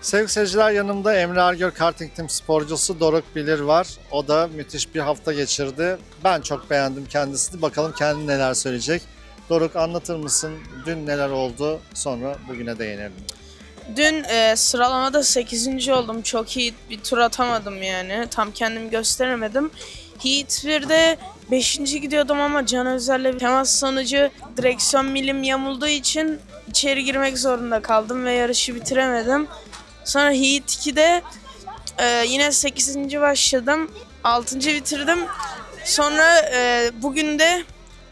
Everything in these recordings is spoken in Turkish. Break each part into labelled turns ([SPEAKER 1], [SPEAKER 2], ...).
[SPEAKER 1] Sevgili seyirciler yanımda Emre Ergör Karting Team sporcusu Doruk Bilir var. O da müthiş bir hafta geçirdi. Ben çok beğendim kendisini. Bakalım kendi neler söyleyecek. Doruk anlatır mısın? Dün neler oldu? Sonra bugüne değinelim.
[SPEAKER 2] Dün e, sıralamada 8. oldum. Çok iyi bir tur atamadım yani. Tam kendimi gösteremedim. Heat 1'de 5. gidiyordum ama Can Özer'le bir temas sonucu direksiyon milim yamulduğu için içeri girmek zorunda kaldım ve yarışı bitiremedim. Sonra Heat 2'de e, yine 8. başladım. 6. bitirdim. Sonra e, bugün de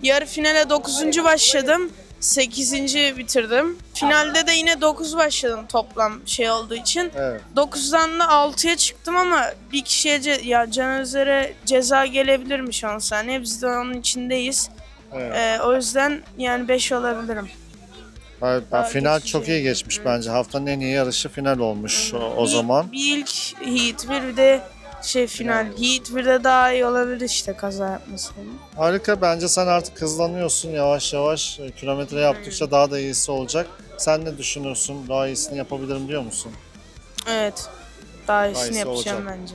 [SPEAKER 2] yarı finale 9. başladım. 8. bitirdim. Finalde de yine 9 başladım toplam şey olduğu için.
[SPEAKER 1] Evet.
[SPEAKER 2] 9'dan da 6'ya çıktım ama bir kişiye ce- ya Can Özer'e ceza gelebilirmiş 10 saniye. Biz de onun içindeyiz.
[SPEAKER 1] evet.
[SPEAKER 2] Ee, o yüzden yani 5 olabilirim.
[SPEAKER 1] Evet, ben
[SPEAKER 2] daha
[SPEAKER 1] final
[SPEAKER 2] geçici.
[SPEAKER 1] çok iyi geçmiş bence. Haftanın en iyi yarışı final olmuş o, o
[SPEAKER 2] Bir-
[SPEAKER 1] zaman.
[SPEAKER 2] Bir ilk Heat bir, bir de şey final. Heat 1'de daha iyi olabilir işte kaza yapmasaydım.
[SPEAKER 1] Harika. Bence sen artık hızlanıyorsun yavaş yavaş. E, Kilometre yaptıkça daha da iyisi olacak. Sen ne düşünüyorsun? Daha iyisini yapabilirim diyor musun?
[SPEAKER 2] Evet. Daha iyisini
[SPEAKER 1] iyisi
[SPEAKER 2] yapacağım bence.